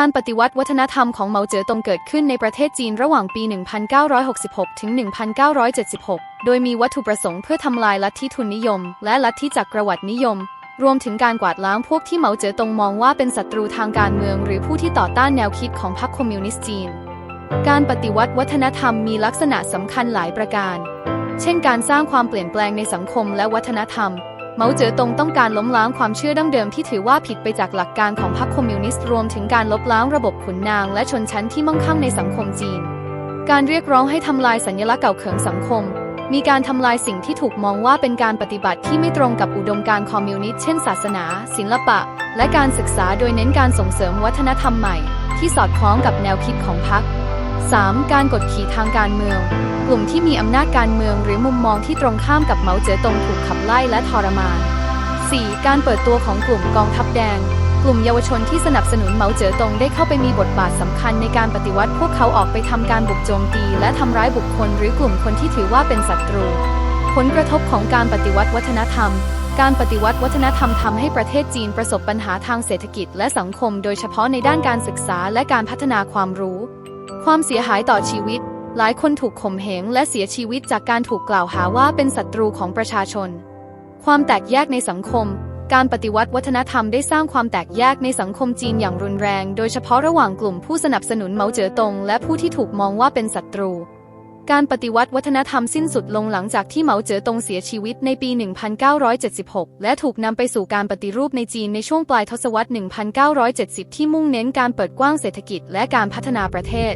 การปฏิวัติวัฒนธรรมของเหมาเจ๋อตงเกิดขึ้นในประเทศจีนระหว่างปี 1966 ถึง 1976 โดยมีวัตถุประสงค์เพื่อทำลายลัทธิทุนนิยม และลัทธิจักรวรรดินิยม รวมถึงการกวาดล้างพวกที่เหมาเจ๋อตงมองว่าเป็นศัตรูทางการเมือง หรือผู้ที่ต่อต้านแนวคิดของพรรคคอมมิวนิสต์จีน การปฏิวัติวัฒนธรรมมีลักษณะสำคัญหลายประการ เช่น การสร้างความเปลี่ยนแปลงในสังคมและวัฒนธรรม เหมาเจ๋อตงต้องการล้มล้างความเชื่อดั้งเดิมที่ถือว่าผิดไปจากหลักการของพรรคคอมมิวนิสต์รวมถึงการลบล้างระบบขุนนางและชนชั้นที่มั่งคั่งในสังคมจีน การเรียกร้องให้ทำลายสัญลักษณ์เก่าเขิงสังคม มีการทำลายสิ่งที่ถูกมองว่าเป็นการปฏิบัติที่ไม่ตรงกับอุดมการคอมมิวนิสต์เช่นศาสนา ศิลปะ และการศึกษาโดยเน้นการส่งเสริมวัฒนธรรมใหม่ ที่สอดคล้องกับแนวคิดของพรรค 3. การกดขี่ทางการเมือง กลุ่มที่มีอำนาจการเมืองหรือมุมมองที่ตรงข้ามกับเหมาเจ๋อตงถูกขับไล่และทรมาน 4. การเปิดตัวของกลุ่มกองทัพแดง กลุ่มเยาวชนที่สนับสนุนเหมาเจ๋อตงได้เข้าไปมีบทบาทสำคัญในการปฏิวัติพวกเขาออกไปทำการบุกโจมตี และทำร้ายบุคคลหรือกลุ่มคนที่ถือว่าเป็นศัตรู ผลกระทบของการปฏิวัติวัฒนธรรมการปฏิวัติวัฒนธรรมทำให้ประเทศจีนประสบปัญหาทางเศรษฐกิจและสังคม โดยเฉพาะในด้านการศึกษาและการพัฒนาความรู้ ความเสียหายต่อชีวิต หลายคนถูกข่มเหงและเสียชีวิตจากการถูกกล่าวหาว่าเป็นศัตรูของประชาชน ความแตกแยกในสังคม การปฏิวัติวัฒนธรรมได้สร้างความแตกแยกในสังคมจีนอย่างรุนแรง โดยเฉพาะระหว่างกลุ่มผู้สนับสนุนเหมาเจ๋อตงและผู้ที่ถูกมองว่าเป็นศัตรู การปฏิวัติวัฒนธรรมสิ้นสุดลงหลังจากที่เหมาเจ๋อตงเสียชีวิตในปี 1976 และถูกนำไปสู่การปฏิรูปในจีนในช่วงปลายทศวรรษ 1970 ที่มุ่งเน้นการเปิดกว้างเศรษฐกิจและการพัฒนาประเทศ